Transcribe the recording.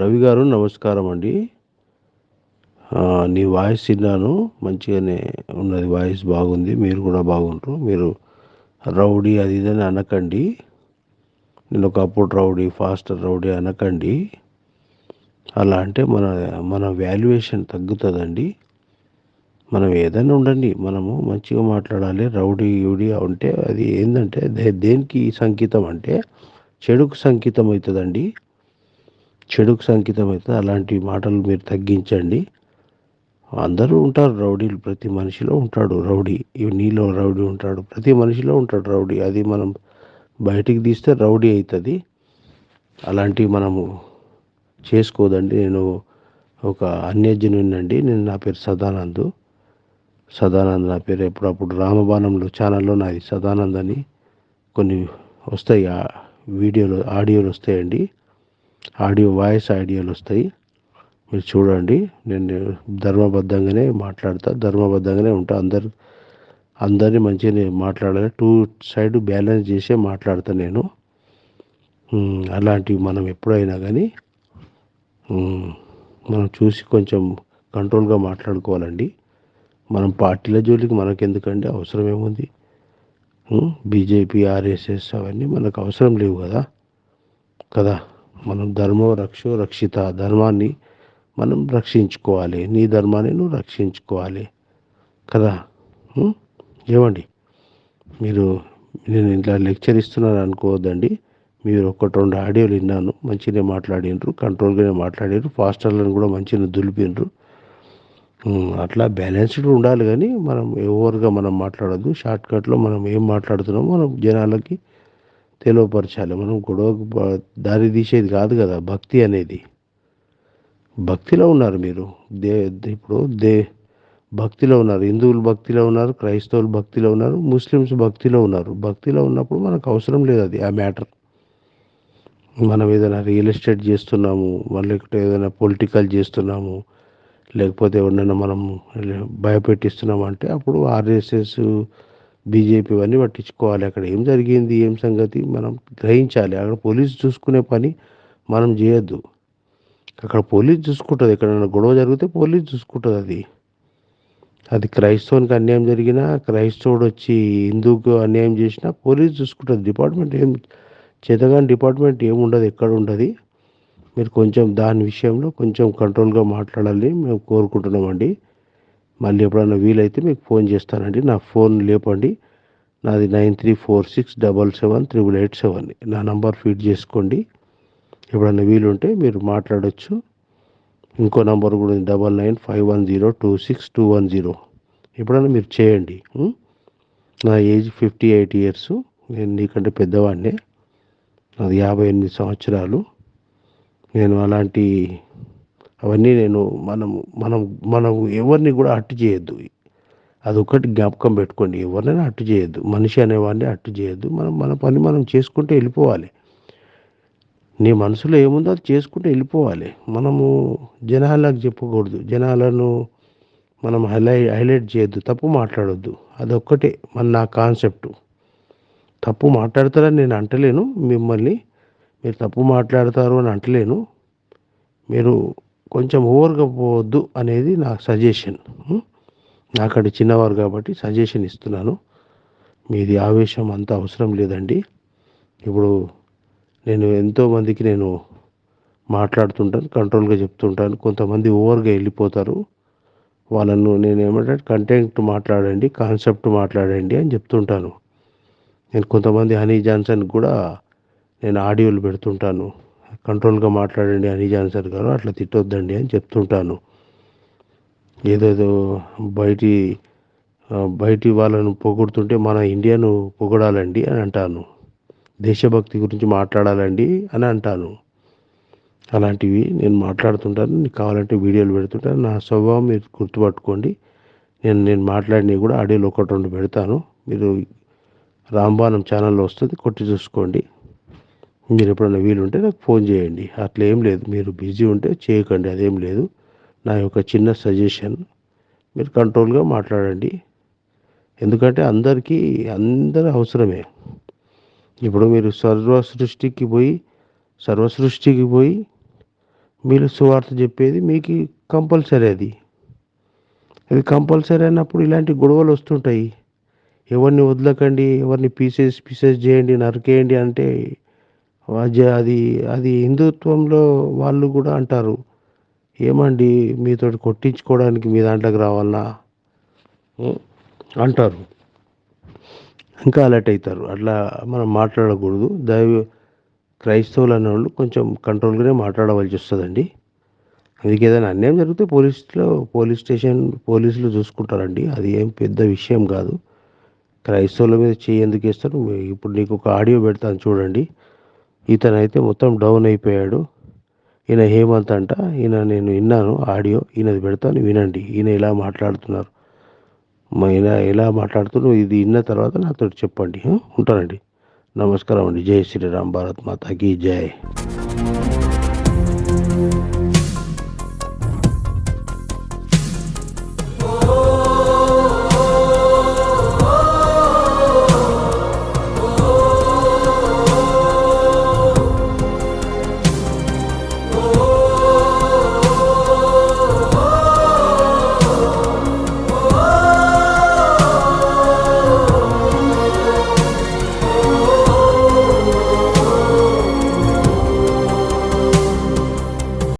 రవి గారు నమస్కారం అండి. నీ వాయిస్ విన్నాను మంచిగానే ఉన్నది వాయిస్ బాగుంది మీరు కూడా బాగుంటారు మీరు రౌడీ అది ఇదని అనకండి. నేను ఒకప్పుడు రౌడీ ఫాస్టర్ రౌడీ అనకండి. అలా అంటే మన మన వాల్యుయేషన్ తగ్గుతుందండి. మనం ఏదైనా ఉండండి మనము మంచిగా మాట్లాడాలి రౌడీ యూడి ఉంటే అది ఏంటంటే దేనికి సంకేతం అంటే చెడుకు సంకేతం అవుతుందండి. చెడుకు సంకేతం అవుతుంది అలాంటి మాటలు మీరు తగ్గించండి. అందరూ ఉంటారు రౌడీలు ప్రతి మనిషిలో ఉంటాడు రౌడీ. నీలో రౌడీ ఉంటాడు ప్రతి మనిషిలో ఉంటాడు రౌడీ. అది మనం బయటికి తీస్తే రౌడీ అవుతుంది. అలాంటివి మనము చేసుకోదండి. నేను ఒక అన్యజనునండి నేను నా పేరు సదానంద్. సదానంద్ నా పేరు ఎప్పుడప్పుడు రామబాణంలో ఛానల్లో నాది సదానంద్ అని కొన్ని వస్తాయి. వీడియోలు ఆడియోలు వస్తాయండి. ఆడియో వాయిస్ ఆడియోలు వస్తాయి. మీరు చూడండి. నేను ధర్మబద్ధంగానే మాట్లాడతా ధర్మబద్ధంగానే ఉంటా. అందరు అందరినీ మంచిగా మాట్లాడాలి. టూ సైడ్ బ్యాలెన్స్ చేసే మాట్లాడతా నేను. అలాంటివి మనం ఎప్పుడైనా కానీ మనం చూసి కొంచెం కంట్రోల్గా మాట్లాడుకోవాలండి. మనం పార్టీల జోలికి మనకెందుకండి? అవసరం ఏముంది బీజేపీ ఆర్ఎస్ఎస్ అవన్నీ మనకు అవసరం లేవు కదా? కదా? మనం ధర్మో రక్షో రక్షిత ధర్మాన్ని మనం రక్షించుకోవాలి. నీ ధర్మాన్ని నువ్వు రక్షించుకోవాలి. కదా? ఏమండి? మీరు నేను ఇట్లా లెక్చర్ ఇస్తున్నాను అనుకోవద్దండి. మీరు ఒకటి రెండు ఆడియోలు విన్నాను. మంచిగానే మాట్లాడినరు. కంట్రోల్గానే మాట్లాడారు ఫాస్టర్లను కూడా మంచిగా దులిపినరు. అట్లా బ్యాలెన్స్డ్ ఉండాలి కానీ మనం ఓవర్గా మనం మాట్లాడద్దు. షార్ట్కట్లో మనం ఏం మాట్లాడుతున్నామో మనం జనాలకి తెలియపరచాలి. మనం గొడవ దారి తీసేది కాదు కదా భక్తి అనేది. భక్తిలో ఉన్నారు మీరు. దే ఇప్పుడు దే భక్తిలో ఉన్నారు. హిందువులు భక్తిలో ఉన్నారు క్రైస్తవులు భక్తిలో ఉన్నారు ముస్లిమ్స్ భక్తిలో ఉన్నారు. భక్తిలో ఉన్నప్పుడు మనకు అవసరం లేదు అది ఆ మ్యాటర్. మనం ఏదైనా రియల్ ఎస్టేట్ చేస్తున్నాము లేకపోతే ఏదైనా పొలిటికల్ చేస్తున్నాము లేకపోతే ఎవరినైనా మనం భయపెట్టిస్తున్నాము అంటే అప్పుడు ఆర్ఎస్ఎస్ బీజేపీ ఇవన్నీ పట్టించుకోవాలి. అక్కడ ఏం జరిగింది ఏం సంగతి మనం గ్రహించాలి. అక్కడ పోలీసు చూసుకునే పని మనం చేయొద్దు. అక్కడ పోలీస్ చూసుకుంటుంది. ఎక్కడైనా గొడవ జరిగితే పోలీస్ చూసుకుంటుంది అది. అది క్రైస్తవునికి అన్యాయం జరిగినా క్రైస్తవుడు వచ్చి హిందూకు అన్యాయం చేసినా పోలీస్ చూసుకుంటుంది. డిపార్ట్మెంట్ ఏం చేతగాని డిపార్ట్మెంట్ ఏముండదు ఎక్కడ ఉండదు. మీరు కొంచెం దాని విషయంలో కొంచెం కంట్రోల్గా మాట్లాడాలని మేము కోరుకుంటున్నామండి. మళ్ళీ ఎప్పుడైనా వీలైతే మీకు ఫోన్ చేస్తానండి. నా ఫోన్ లేపండి. నాది nine three four six double seven triple eight seven. నా నంబర్ ఫీడ్ చేసుకోండి. ఎప్పుడన్నా వీలుంటే మీరు మాట్లాడచ్చు. ఇంకో నంబర్ కూడా ఉంది. Double nine five one zero two six two one zero. ఎప్పుడన్నా మీరు చేయండి. నా ఏజ్ ఫిఫ్టీ ఎయిట్ ఇయర్స్. నేను నీకంటే పెద్దవాడినే. నాది యాభై ఎనిమిది సంవత్సరాలు. నేను అలాంటి అవన్నీ నేను మనం మనం మనం ఎవరిని కూడా అట్టు చేయొద్దు. అదొకటి జ్ఞాపకం పెట్టుకోండి. ఎవరినైనా అట్టు చేయొద్దు. మనిషి అనేవాడిని అట్టు చేయొద్దు. మనం మన పని మనం చేసుకుంటే వెళ్ళిపోవాలి. నీ మనసులో ఏముందో అది చేసుకుంటే వెళ్ళిపోవాలి. మనము జనాలకు చెప్పకూడదు. జనాలను మనం హైలై హైలైట్ చేయొద్దు. తప్పు మాట్లాడొద్దు. అదొక్కటే మన నా కాన్సెప్ట్. తప్పు మాట్లాడతారని నేను అంటలేను. మిమ్మల్ని మీరు తప్పు మాట్లాడతారు అని అంటలేను. మీరు కొంచెం ఓవర్గా పోవద్దు అనేది నా సజెషన్ నాకటి చిన్నవారు కాబట్టి సజెషన్ ఇస్తున్నాను. మీది ఆవేశం అంత అవసరం లేదండి. ఇప్పుడు నేను ఎంతోమందికి నేను మాట్లాడుతుంటాను కంట్రోల్గా చెప్తుంటాను. కొంతమంది ఓవర్గా వెళ్ళిపోతారు. వాళ్ళను నేను ఏమంటే కంటెంట్ మాట్లాడండి కాన్సెప్ట్ మాట్లాడండి అని చెప్తుంటాను. నేను కొంతమంది హనీ జాన్సన్ కూడా నేను ఆడియోలు పెడుతుంటాను. కంట్రోల్గా మాట్లాడండి అనిజాన్ సార్ గారు అట్లా తిట్టొద్దండి అని చెప్తుంటాను. ఏదేదో బయటి బయటి వాళ్ళను పొగుడుతుంటే మన ఇండియాను పొగడాలండి అని అంటాను. దేశభక్తి గురించి మాట్లాడాలండి అని అంటాను. అలాంటివి నేను మాట్లాడుతుంటాను. నీకు కావాలంటే వీడియోలు పెడుతుంటాను. నా స్వభావం మీరు గుర్తుపట్టుకోండి. నేను నేను మాట్లాడినవి కూడా ఆడియోలు ఒకటి రెండు పెడతాను. మీరు రాంబాణం ఛానల్లో వస్తుంది కొట్టి చూసుకోండి. మీరు ఎప్పుడైనా వీలుంటే నాకు ఫోన్ చేయండి. అట్లా ఏం లేదు. మీరు బిజీ ఉంటే చేయకండి. అదేం లేదు. నా యొక్క చిన్న సజెషన్. మీరు కంట్రోల్గా మాట్లాడండి. ఎందుకంటే అందరికీ అందరి అవసరమే. ఇప్పుడు మీరు సర్వ సృష్టికి పోయి సర్వ సృష్టికి పోయి మీరు సువార్త చెప్పేది మీకు కంపల్సరీ అది. అది కంపల్సరీ అన్నప్పుడు ఇలాంటి గొడవలు వస్తుంటాయి. ఎవరిని వదలకండి ఎవరిని పీసెస్ పీసెస్ చేయండి నరికేయండి అంటే అది అది హిందుత్వంలో వాళ్ళు కూడా అంటారు ఏమండి మీతో కొట్టించుకోవడానికి మీ దాంట్లోకి రావాలా? అంటారు. ఇంకా అలర్ట్ అవుతారు అట్లా మనం మాట్లాడకూడదు. దైవ క్రైస్తవులు అన్నవాళ్ళు కొంచెం కంట్రోల్గానే మాట్లాడవలసి వస్తుందండి. అందుకే ఏదైనా అన్యాయం జరిగితే పోలీసులో పోలీస్ స్టేషన్ పోలీసులు చూసుకుంటారండి. అది ఏం పెద్ద విషయం కాదు. క్రైస్తవుల మీద చేయి ఎందుకు వేస్తారు ఇప్పుడు నీకు ఒక ఆడియో పెడతాను చూడండి. ఇతనైతే మొత్తం డౌన్ అయిపోయాడు. ఈయన హేమంత్ అంట ఈయన నేను విన్నాను ఆడియో ఈయనది పెడతాను వినండి ఈయన ఇలా మాట్లాడుతున్నారు మా ఈయన ఎలా మాట్లాడుతున్నారు ఇది విన్న తర్వాత నాతో చెప్పండి ఉంటానండి. నమస్కారం అండి జై శ్రీరామ్ భారత్ మాతాకి జై.